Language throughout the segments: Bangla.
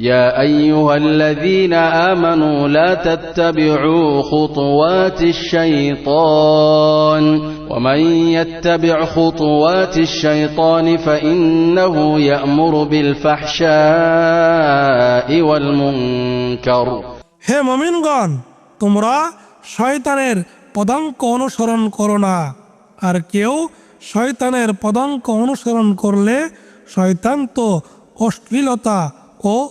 يا أيها الذين آمنوا لا تتبعوا خطوات الشيطان ومن يتبع خطوات الشيطان فإنه يأمر بالفحشاء والمنكر হে মমিনগণ তোমরা শয়তানের পদাঙ্ক অনুসরণ করো না আর কেউ শয়তানের পদাঙ্ক অনুসরণ করলে শয়তান তো অশ্লীলতা ও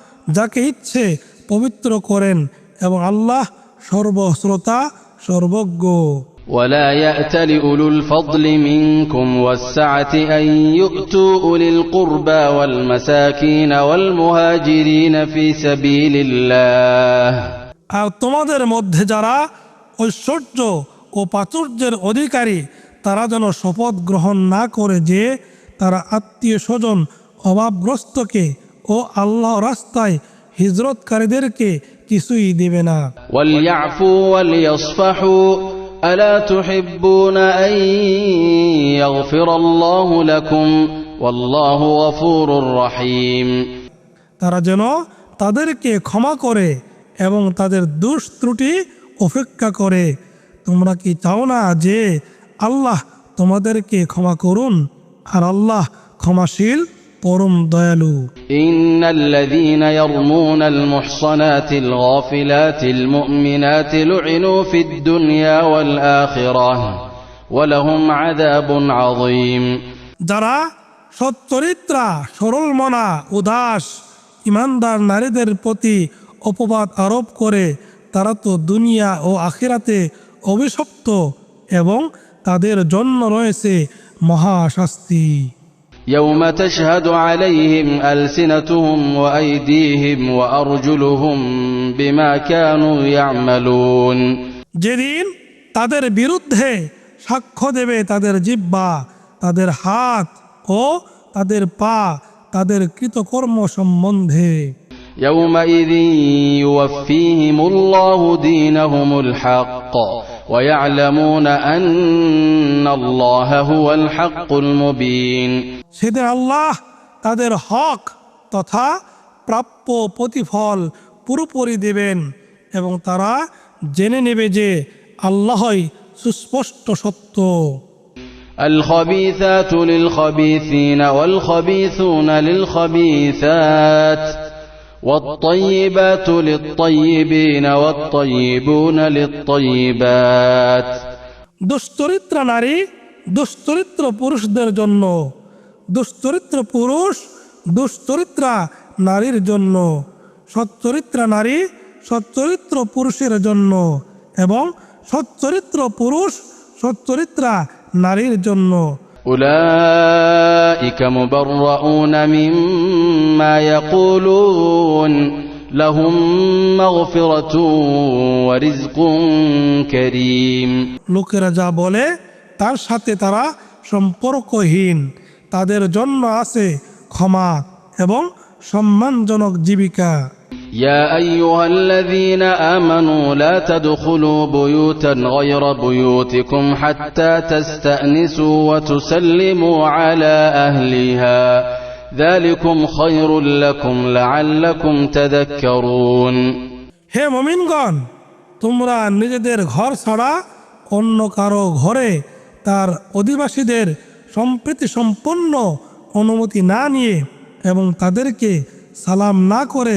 যাকে ইচ্ছে পবিত্র করেন এবং আল্লাহ সর্বশ্রোতা সর্বজ্ঞ ولا يأت لأولو الفضل منكم والسعة أن يؤتوا أولي القربى والمساكين والمهاجرين في سبيل الله আর তোমাদের মধ্যে যারা ঐশ্বর্য ও প্রাচুর্যের অধিকারী তারা যেন শপথ গ্রহণ না করে যে তারা আত্মীয় স্বজন অভাবগ্রস্তকে ও আল্লাহ রাস্তায় হিজরতকারীদেরকে কিছুই দেবে না وليعفوا وليصفحوا ألا تحبون أن يغفر الله لكم والله غفور رحيم তারা যেন তাদেরকে ক্ষমা করে এবং তাদের দুষ ত্রুটি উপেক্ষা করে তোমরা কি চাও না যে আল্লাহ তোমাদেরকে ক্ষমা করুন আর আল্লাহ ক্ষমাশীল পরম দয়ালু إن الذين يرمون المحصنات الغافلات المؤمنات لعنوا في الدنيا والآخرة ولهم عذاب عظيم যারা সচ্চরিত্রা সরল মনা উদাস ইমানদার নারীদের প্রতি অপবাদ আরোপ করে তারা তো দুনিয়া ও আখিরাতে অভিশপ্ত এবং তাদের জন্য রয়েছে মহাশাস্তি يوم تشهد عليهم ألسنتهم وأيديهم وأرجلهم بما كانوا يعملون যেদিন তাদের বিরুদ্ধে সাক্ষ্য দেবে তাদের জিব্বা তাদের হাত ও তাদের পা তাদের কৃতকর্ম সম্বন্ধে يومئذ يوفيهم الله دينهم الحق ويعلمون أن الله هو الحق المبين সেদিন আল্লাহ তাদের হক তথা প্রাপ্য প্রতিফল পুরোপুরি দেবেন এবং তারা জেনে নেবে যে আল্লাহই সুস্পষ্ট সত্য الخبيثات للخبيثين والخبيثون للخبيثات والطيبات للطيبين والطيبون للطيبات দুশ্চরিত্র নারী দুশ্চরিত্র পুরুষদের জন্য দুশ্চরিত্র পুরুষ দুশ্চরিত্রা নারীর জন্য সচ্চরিত্রা নারী সচ্চরিত্র পুরুষের জন্য এবং সচ্চরিত্র পুরুষ সচ্চরিত্রা নারীর জন্য أولئك مبرؤون مما يقولون لهم مغفرة ورزق كريم লোকেরা যা বলে তার সাথে তারা সম্পর্কহীন তাদের জন্য আছে ক্ষমা এবং সম্মানজনক জীবিকা يا أيها الذين آمنوا لا تدخلوا بيوتا غير بيوتكم حتى تستأنسوا وتسلموا على أهلها ذلكم خير لكم لعلكم تذكرون হে মমিনগণ তোমরা নিজেদের ঘর ছাড়া অন্য কারো ঘরে তার অধিবাসীদের সম্প্রীতি সম্পন্ন অনুমতি না নিয়ে এবং তাদেরকে সালাম না করে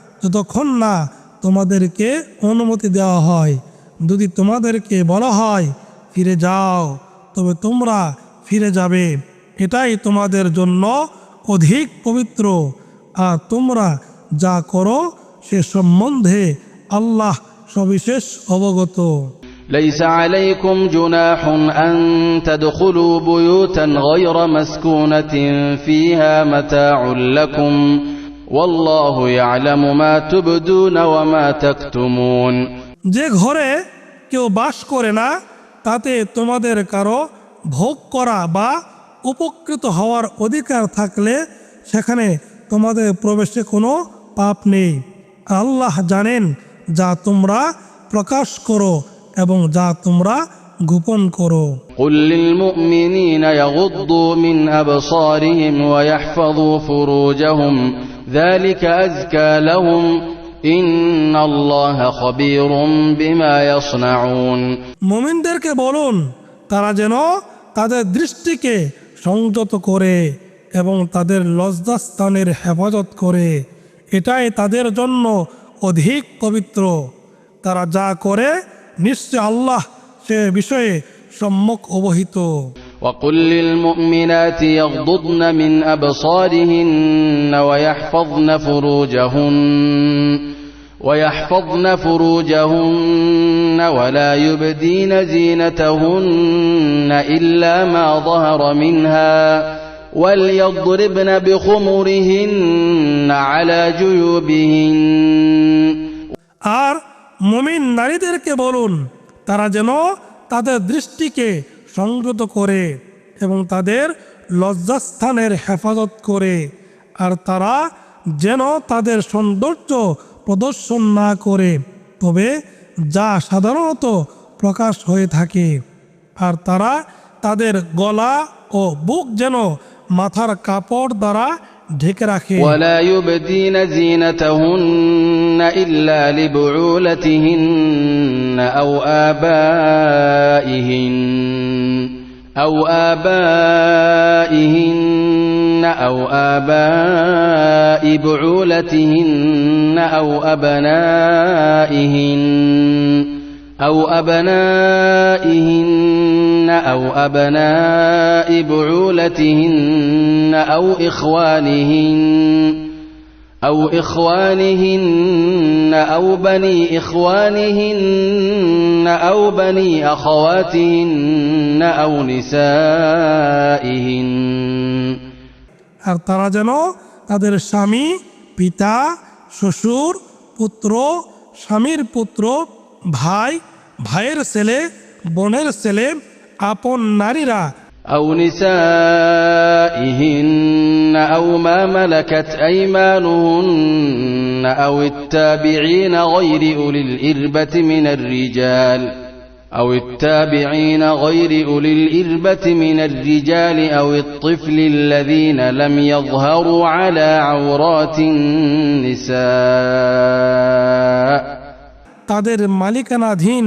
যতক্ষণ না তোমাদেরকে অনুমতি দেওয়া হয় যদি তোমাদেরকে বলা হয় ফিরে যাও তবে তোমরা ফিরে যাবে এটাই তোমাদের জন্য অধিক পবিত্র আর তোমরা যা করো সে সম্বন্ধে আল্লাহ সবিশেষ অবগত ليس عليكم جناح أن تدخلوا بيوتا غير مسكونة فيها متاع لكم والله يعلم ما تبدون وما تكتمون যে ঘরে কেউ বাস করে না তাতে তোমাদের কারো ভোগ করা বা উপকৃত হওয়ার অধিকার থাকলে সেখানে তোমাদের প্রবেশে কোনো পাপ নেই আল্লাহ জানেন যা তোমরা প্রকাশ করো এবং যা তোমরা গোপন করো قل للمؤمنين يغضوا من أبصارهم ويحفظوا فروجهم ذلك أزكى لهم إن الله خبير بما يصنعون মুমিনদেরকে বলুন তারা যেন তাদের দৃষ্টিকে সংযত করে এবং তাদের লজ্জাস্থানের হেফাজত করে এটাই তাদের জন্য অধিক পবিত্র তারা যা করে নিশ্চয় আল্লাহ সে বিষয়ে সম্যক অবহিত وقل للمؤمنات يغضضن من أبصارهن ويحفظن فروجهن ويحفظن فروجهن ولا يبدين زينتهن إلا ما ظهر منها وليضربن بخمرهن على جيوبهن আর মুমিন নারীদেরকে বলুন তারা যেন তাদের দৃষ্টিকে সংযত করে এবং তাদের লজ্জাস্থানের হেফাজত করে। আর তারা যেন তাদের সৌন্দর্য প্রদর্শন না করে, তবে যা সাধারণত প্রকাশ হয়ে থাকে। আর তারা তাদের গলা ও বুক যেন মাথার কাপড় দ্বারা ঢেকে রাখে ولا يبدين زينتهن إلا لبعولتهن أو آبائهن أو آبائهن أو آباء بعولتهن أو أبنائهن أو أبنائهن أو أبناء بعولتهن أو إخوانهن أو إخوانهن أو بني إخوانهن أو بني أخواتهن أو نسائهن আর তারা যেন তাদের স্বামী পিতা শ্বশুর পুত্র স্বামীর পুত্র ভাই ভাইয়ের ছেলে বোনের ছেলে আপন নারীরা أو نسائهن أو ما ملكت أيمانهن أو التابعين غير أولي الإربة من الرجال أو التابعين غير أولي الإربة من الرجال أو الطفل الذين لم يظهروا على عورات النساء তাদের মালিকানাধীন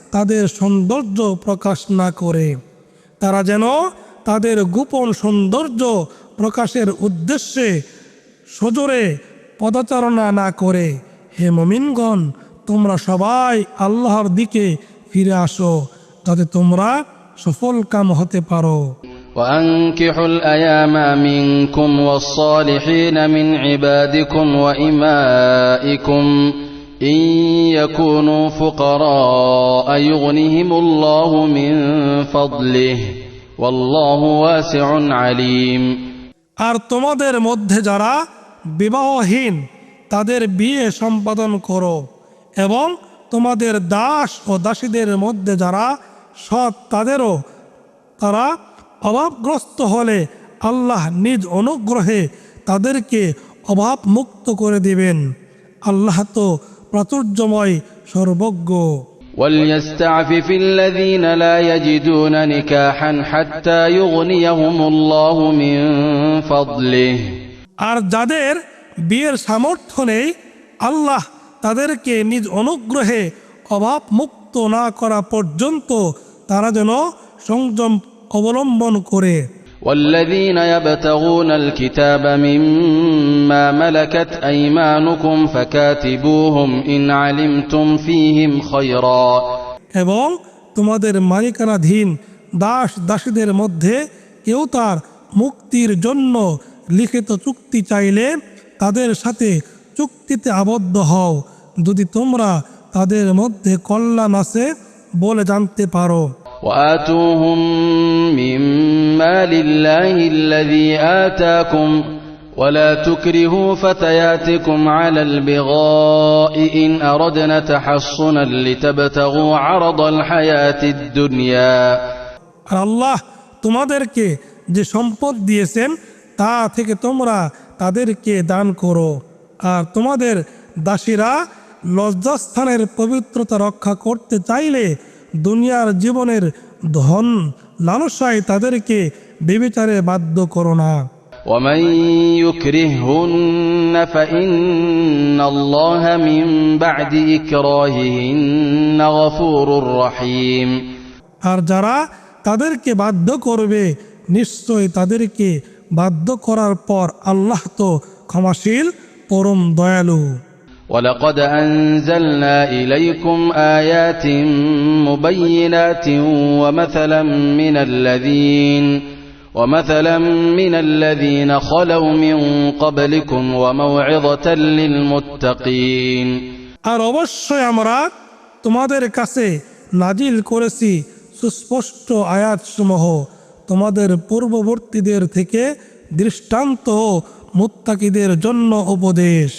তাদের সৌন্দর্য প্রকাশ না করে তারা যেন তাদের গোপন সৌন্দর্য প্রকাশের উদ্দেশ্যে সজোরে পদচারণা না করে হে মমিনগণ তোমরা সবাই আল্লাহর দিকে ফিরে আসো যাতে তোমরা সফল কাম হতে পারো وأنكحوا الأيام منكم والصالحين من عبادكم وإمائكم إن يكونوا فقراء يغنهم الله من فضله والله واسع عليم আর তোমাদের মধ্যে যারা বিবাহহীন তাদের বিয়ে সম্পাদন করো এবং তোমাদের দাস ও দাসীদের মধ্যে যারা সৎ তাদেরও তারা অভাবগ্রস্ত হলে আল্লাহ নিজ অনুগ্রহে তাদেরকে অভাব মুক্ত করে দিবেন আল্লাহ তো প্রাচুর্যময় সর্বজ্ঞ وليستعفف الذين لا يجدون نكاحا حتى يغنيهم الله من فضله আর যাদের বিয়ের সামর্থ্য নেই আল্লাহ তাদেরকে নিজ অনুগ্রহে অভাব মুক্ত না করা পর্যন্ত তারা যেন সংযম অবলম্বন করে والذين يبتغون الكتاب مما ملكت أيمانكم فكاتبوهم إن علمتم فيهم خيرا এবং তোমাদের মালিকানাধীন দাস দাসীদের মধ্যে কেউ তার মুক্তির জন্য লিখিত চুক্তি চাইলে তাদের সাথে চুক্তিতে আবদ্ধ হও যদি তোমরা তাদের মধ্যে কল্যাণ আছে বলে জানতে পারো وآتوهم مما لله الذي آتاكم ولا تكرهوا فتياتكم على البغاء إن أردنا تحصنا لتبتغوا عرض الحياة الدنيا আর আল্লাহ তোমাদেরকে যে সম্পদ দিয়েছেন তা থেকে তোমরা তাদেরকে দান করো আর তোমাদের দাসীরা লজ্জাস্থানের পবিত্রতা রক্ষা করতে চাইলে দুনিয়ার জীবনের ধন লালসায় তাদেরকে বেবিচারে বাধ্য করো না ومن يكرههن فإن الله من بعد إكراههن غفور رحيم আর যারা তাদেরকে বাধ্য করবে নিশ্চয় তাদেরকে বাধ্য করার পর আল্লাহ তো ক্ষমাশীল পরম দয়ালু ولقد أنزلنا إليكم آيات مبينات ومثلا من الذين ومثلا من الذين خلوا من قبلكم وموعظة للمتقين আর অবশ্যই আমরা তোমাদের কাছে নাজিল করেছি সুস্পষ্ট আয়াতসমূহ তোমাদের পূর্ববর্তীদের থেকে দৃষ্টান্ত ও মুত্তাকিদের জন্য উপদেশ